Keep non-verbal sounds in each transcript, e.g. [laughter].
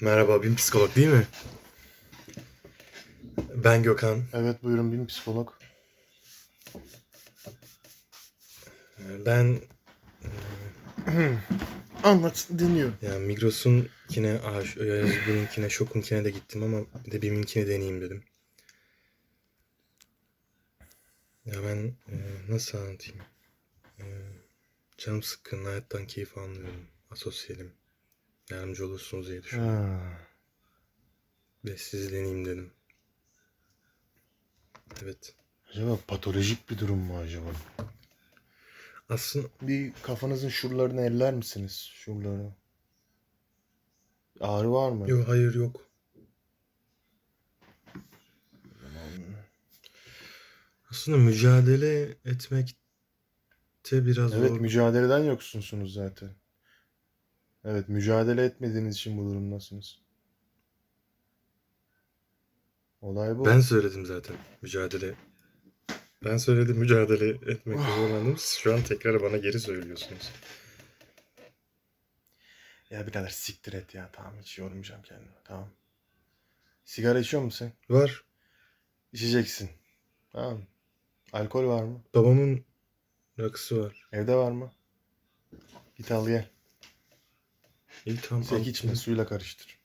Merhaba, bin psikolog değil mi? Ben Gökhan. Evet buyurun bin psikolog. Ben [clears throat] Anlat dinliyorum. ya Migros'un kine, Yazgur'unkine, Şok'unkine de gittim ama bir de BİM'inkine deneyeyim dedim. Ya ben e, nasıl anlatayım? E, canım sıkkın, hayattan keyif almıyorum. Asosyalim. Yardımcı olursunuz diye düşündüm. Ha. Ve sizi deneyeyim dedim. Evet. Acaba patolojik bir durum mu acaba? Aslında Bir kafanızın şuralarını eller misiniz? Şuraları. Ağrı var mı? yok hayır yok. Aslında mücadele etmekte biraz Evet zor. mücadeleden yoksunsunuz zaten. Evet mücadele etmediğiniz için bu durumdasınız. Olay bu. Ben söyledim zaten mücadele. Ben söyledim mücadele etmekte zorlandım. Siz Şu an tekrar bana geri söylüyorsunuz. Ya birader siktir et ya. Tamam hiç yormayacağım kendimi. Tamam. Sigara içiyor musun sen? Var. İçeceksin. Tamam. Alkol var mı? Babamın rakısı var. Evde var mı? Git al gel. İyi tamam. Sek içme suyla karıştır.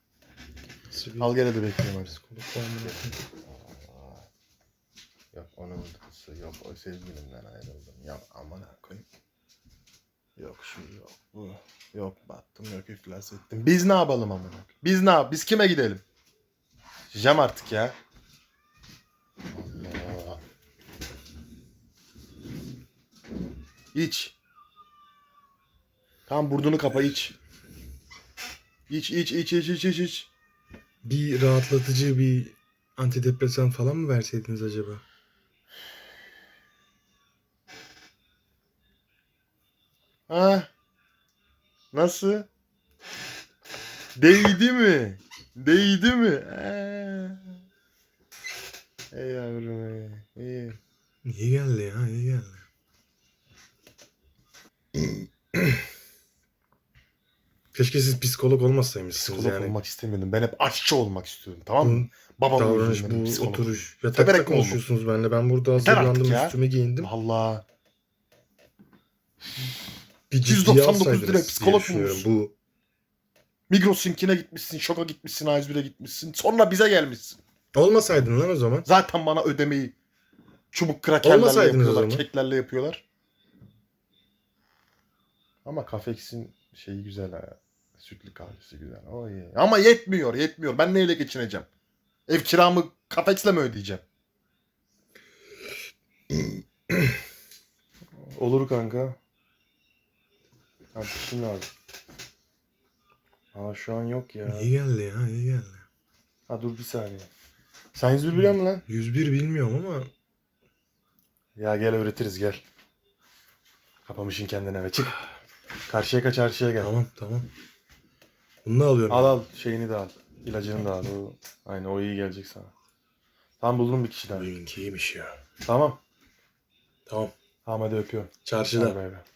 Nasıl bir Al gel hadi bekliyorum hadi. psikolog var mı? Yok onun kızı yok o sevgilimden ayrıldım. Ya aman koyayım. Yok şu yok bu. Yok battım yok iflas ettim. Biz ne yapalım amına? koyayım? Biz ne yap? Biz kime gidelim? Cam artık ya. Allah. İç. Tamam burnunu kapa iç. İç iç iç iç iç iç iç. Bir rahatlatıcı bir antidepresan falan mı verseydiniz acaba? Ha? Nasıl? Değdi mi? Değdi mi? Ha. Ey yavrum ey. İyi. İyi geldi ya iyi geldi. Keşke siz psikolog olmasaymışsınız Psikolog yani. olmak istemiyordum. Ben hep aşçı olmak istiyordum. Tamam mı? Babam davranış, bu oturuş. Teberek Yatakta olmak? konuşuyorsunuz benimle. Ben burada Yeter artık hazırlandım, ya. üstüme giyindim. Allah. Bir ciddiye 199 alsaydınız lira diye psikolog düşünüyorum. bulmuşsun. Bu Migros'unkine gitmişsin, şoka gitmişsin, A101'e gitmişsin. Sonra bize gelmişsin. olmasaydın lan o zaman. Zaten bana ödemeyi çubuk krakerlerle Olmasaydınız o yapıyorlar, zaman. keklerle yapıyorlar. Ama Kafex'in şeyi güzel ha. Sütlü kahvesi güzel. O iyi. Ama yetmiyor, yetmiyor. Ben neyle geçineceğim? Ev kiramı Kafex'le mi ödeyeceğim? [clears throat] Olur kanka. Tartışın lazım. Ama şu an yok ya. İyi geldi ya iyi geldi. Ha dur bir saniye. Sen 101 biliyor musun lan? 101 bilmiyorum ama Ya gel öğretiriz gel. Kapamışın kendine eve çık. Karşıya kaç çarşıya gel. tamam tamam. Bunu da alıyorum. Al al şeyini de al. İlacını da al. O, aynen o iyi gelecek sana. Tamam buldum bir kişi daha. Benimki iyiymiş ya. Tamam. Tamam. Tamam hadi öpüyorum. Çarşıda. Hadi bay bay.